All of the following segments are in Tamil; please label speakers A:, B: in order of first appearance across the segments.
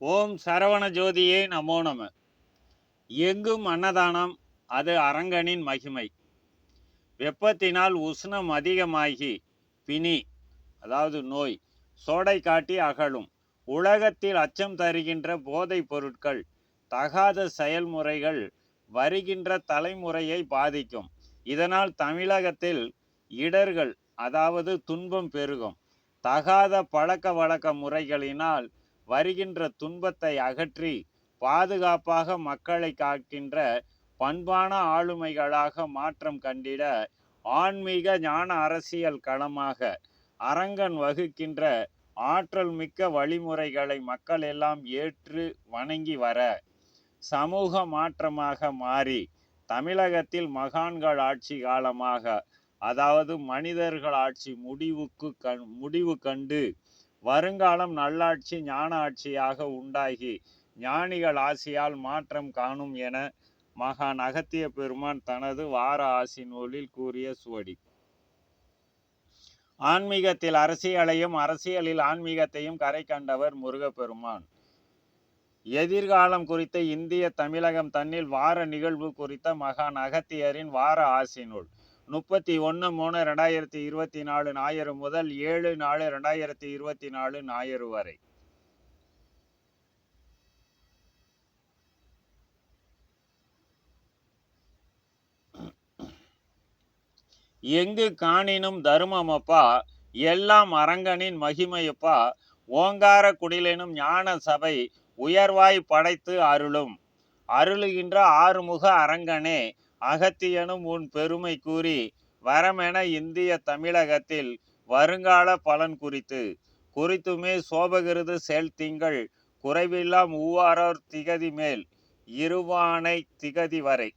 A: ஓம் சரவண ஜோதியே நமோ நம. எங்கும் அன்னதானம் அது அரங்கனின் மகிமை. வெப்பத்தினால் உஷ்ணம் அதிகமாகி பிணி அதாவது நோய் சோடை காட்டி அகலும். உலகத்தில் அச்சம் தருகின்ற போதைப் பொருட்கள் தகாத செயல்முறைகள் வருகின்ற தலைமுறையை பாதிக்கும். இதனால் தமிழகத்தில் இடர்கள் அதாவது துன்பம் பெருகும். தகாத பழக்க வழக்க முறைகளினால் வருகின்ற துன்பத்தை அகற்றி பாதுகாப்பாக மக்களை காக்கின்ற பண்பான ஆளுமைகளாக மாற்றம் கண்டிட ஆன்மீக ஞான அரசியல் களமாக அரங்கன் வகுக்கின்ற ஆற்றல் மிக்க வழிமுறைகளை மக்கள் எல்லாம் ஏற்று வணங்கி வர சமூக மாற்றமாக மாறி தமிழகத்தில் மகான்கள் ஆட்சி காலமாக அதாவது மனிதர்கள் ஆட்சி முடிவுக்கு கண் முடிவு கண்டு வருங்காலம் நல்லாட்சி ஞான ஆட்சியாக உண்டாகி ஞானிகள் ஆசியால் மாற்றம் காணும் என மகான் அகத்திய பெருமான் தனது வார ஆசி நூலில் கூறிய சுவடி. ஆன்மீகத்தில் அரசியலையும் அரசியலில் ஆன்மீகத்தையும் கரை கண்டவர் முருகப்பெருமான். எதிர்காலம் குறித்த இந்திய தமிழகம் தன்னில் வார நிகழ்வு குறித்த மகான் அகத்தியரின் வார ஆசி நூல். முப்பத்தி ஒன்று மூணு ரெண்டாயிரத்தி இருபத்தி நாலு ஞாயிறு முதல் ஏழு நாலு ரெண்டாயிரத்தி இருபத்தி நாலு ஞாயிறு வரை. எங்கு காணினும் தருமமப்பா எல்லாம் அரங்கனின் மகிமையப்பா ஓங்கார குடிலெனும் ஞான சபை உயர்வாய் படைத்து அருளும். அருளுகின்ற ஆறுமுக அரங்கனே அகத்தியனும் உன் பெருமை கூறி வரமென இந்திய தமிழகத்தில் வருங்கால பலன் குறித்து. குறித்துமே சோபகிருது செல் திங்கள் குறைவில்லாம் மூவாரோர் திகதி மேல் இருவானை திகதி வரை.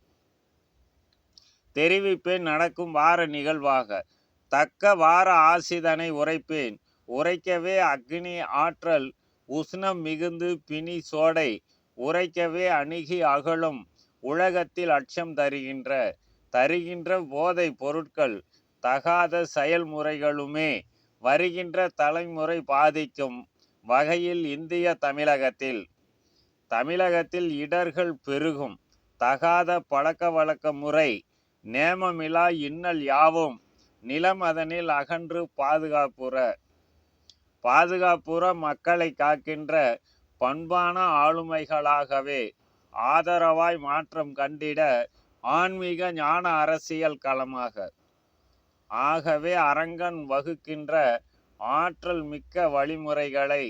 A: தெரிவிப்பேன் நடக்கும் வார நிகழ்வாக. தக்க வார ஆசிதனை உரைப்பேன். உரைக்கவே அக்னி ஆற்றல் உஷ்ணம் மிகுந்து பிணி சோடை. உரைக்கவே அணுகி அகலும் உலகத்தில் அச்சம் தருகின்ற தருகின்ற போதை பொருட்கள் தகாத செயல்முறைகளுமே வருகின்ற தலைமுறை பாதிக்கும் வகையில் இந்திய தமிழகத்தில். தமிழகத்தில் இடர்கள் பெருகும். தகாத பழக்க வழக்க முறை நேமமிலா இன்னல் யாவும் நிலம் அதனில் அகன்று பாதுகாப்புற பாதுகாப்புற மக்களை காக்கின்ற பண்பான ஆளுமைகளாகவே ஆதரவாய் மாற்றம் கண்டிட ஆன்மீக ஞான அரசியல் களமாக. ஆகவே அரங்கன் வகுக்கின்ற ஆற்றல் மிக்க வழிமுறைகளை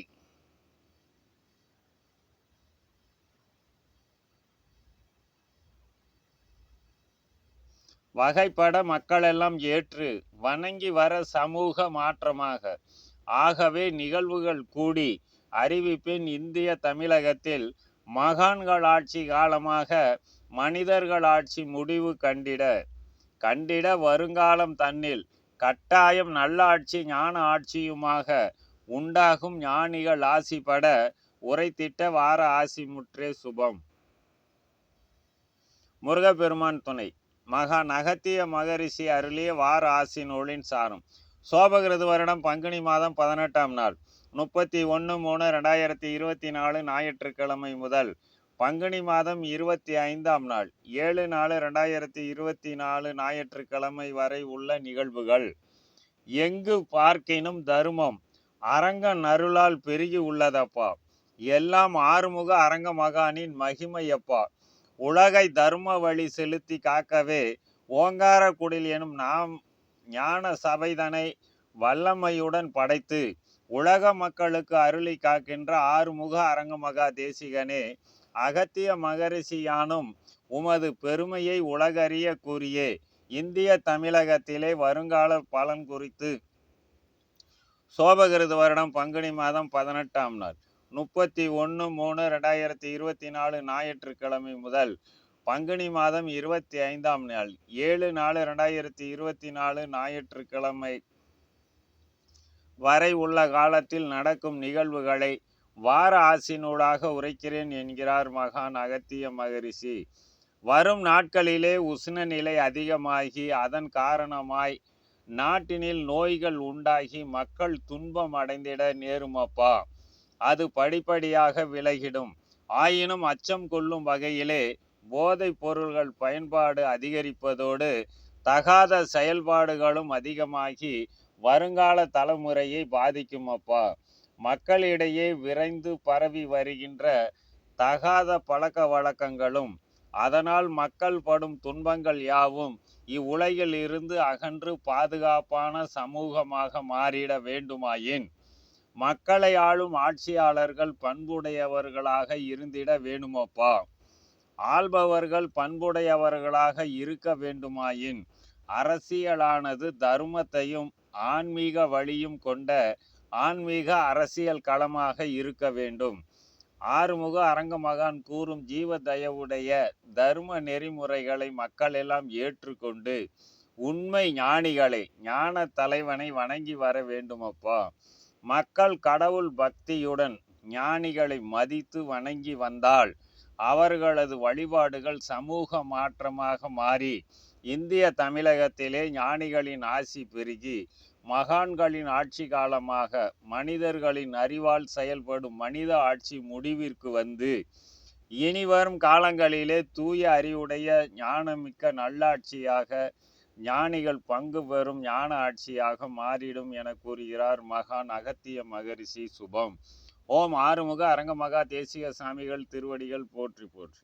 A: வகைப்பட மக்களெல்லாம் ஏற்று வணங்கி வர சமூக மாற்றமாக. ஆகவே நிகழ்வுகள் கூடி அறிவிப்பின் இந்திய தமிழகத்தில் மகான்கள் ஆட்சி காலமாக மனிதர்கள் ஆட்சி முடிவு கண்டிட கண்டிட வருங்காலம் தன்னில் கட்டாயம் நல்லாட்சி ஞான ஆட்சியுமாக உண்டாகும் ஞானிகள் ஆசிப்பட உரைத்திட்ட வார ஆசி முற்றே சுபம். முருகப்பெருமான் துணை. மகான் அகத்திய மகரிஷி அருளிய வார ஆசி நூலின் சாரம். சோபகிருது வருடம் பங்குனி மாதம் பதினெட்டாம் நாள். முப்பத்தி ஒன்று மூணு ரெண்டாயிரத்தி இருபத்தி நாலு ஞாயிற்றுக்கிழமை முதல் பங்குனி மாதம் இருபத்தி ஐந்தாம் நாள். ஏழு நாலு ரெண்டாயிரத்தி இருபத்தி நாலு ஞாயிற்றுக்கிழமை வரை உள்ள நிகழ்வுகள். எங்கு பார்க்கினும் தருமம். அரங்க நருளால் பெருகி உள்ளதப்பா. எல்லாம் ஆறுமுக அரங்க மகானின் மகிமையப்பா. உலகை தர்ம வழி செலுத்தி காக்கவே ஓங்காரக்குடில் எனும் நாம் ஞான சபைதனை வல்லமையுடன் படைத்து உலக மக்களுக்கு அருளி காக்கின்ற ஆறுமுக அரங்கமகா தேசிகனே அகத்திய மகரிஷியானும் உமது பெருமையை உலகறிய கூறியே. இந்திய தமிழகத்திலே வருங்கால பலன் குறித்து சோபகிருது வருடம் பங்குனி மாதம் பதினெட்டாம் நாள். முப்பத்தி ஒன்று மூணு ரெண்டாயிரத்தி இருபத்தி நாலு ஞாயிற்றுக்கிழமை முதல் பங்குனி மாதம் இருபத்தி ஐந்தாம் நாள் ஏழு நாலு ரெண்டாயிரத்தி இருபத்தி நாலு ஞாயிற்றுக்கிழமை வரை உள்ள காலத்தில் நடக்கும் நிகழ்வுகளை வார ஆசினூடாக உரைக்கிறேன் என்கிறார் மகான் அகத்திய மகரிஷி. வரும் நாட்களிலே உஷ்ண நிலை அதிகமாகி அதன் காரணமாய் நாட்டினில் நோய்கள் உண்டாகி மக்கள் துன்பம் அடைந்திட நேருமப்பா. அது படிப்படியாக விலகிடும். ஆயினும் அச்சம் கொள்ளும் வகையிலே போதைப் பொருள்கள் பயன்பாடு அதிகரிப்பதோடு தகாத செயல்பாடுகளும் அதிகமாகி வருங்கால தலைமுறையை பாதிக்கும் அப்பா. மக்களிடையே விரைந்து பரவி வருகின்ற தகாத பழக்க வழக்கங்களும் அதனால் மக்கள் படும் துன்பங்கள் யாவும் இவ்வுலகில் இருந்து அகன்று பாதுகாப்பான சமூகமாக மாறிட வேண்டுமாயின் மக்களை ஆளும் ஆட்சியாளர்கள் பண்புடையவர்களாக இருந்திட வேணுமப்பா. ஆள்பவர்கள் பண்புடையவர்களாக இருக்க வேண்டுமாயின் அரசியலானது தர்மத்தையும் ஆன்மீக வழியும் கொண்ட ஆன்மீக அரசியல் களமாக இருக்க வேண்டும். ஆறுமுக அரங்கமகான் கூறும் ஜீவ தயவுடைய தர்ம நெறிமுறைகளை மக்கள் எல்லாம் ஏற்றுக்கொண்டு உண்மை ஞானிகளை ஞான தலைவனை வணங்கி வர வேண்டுமப்பா? மக்கள் கடவுள் பக்தியுடன் ஞானிகளை மதித்து வணங்கி வந்தால் அவர்களது வழிபாடுகள் சமூக மாற்றமாக மாறி இந்திய தமிழகத்திலே ஞானிகளின் ஆசி பெருகி மகான்களின் ஆட்சி காலமாக மனிதர்களின் அறிவால் செயல்படும் மனித ஆட்சி முடிவிற்கு வந்து இனிவரும் காலங்களிலே தூய அறிவுடைய ஞானமிக்க நல்லாட்சியாக ஞானிகள் பங்கு பெறும் ஞான ஆட்சியாக மாறிடும் என கூறுகிறார் மகான் அகத்திய மகரிஷி சுபம். ஓம் ஆறுமுக அரங்கமகா தேசிய சாமிகள் திருவடிகள் போற்றி போற்றி.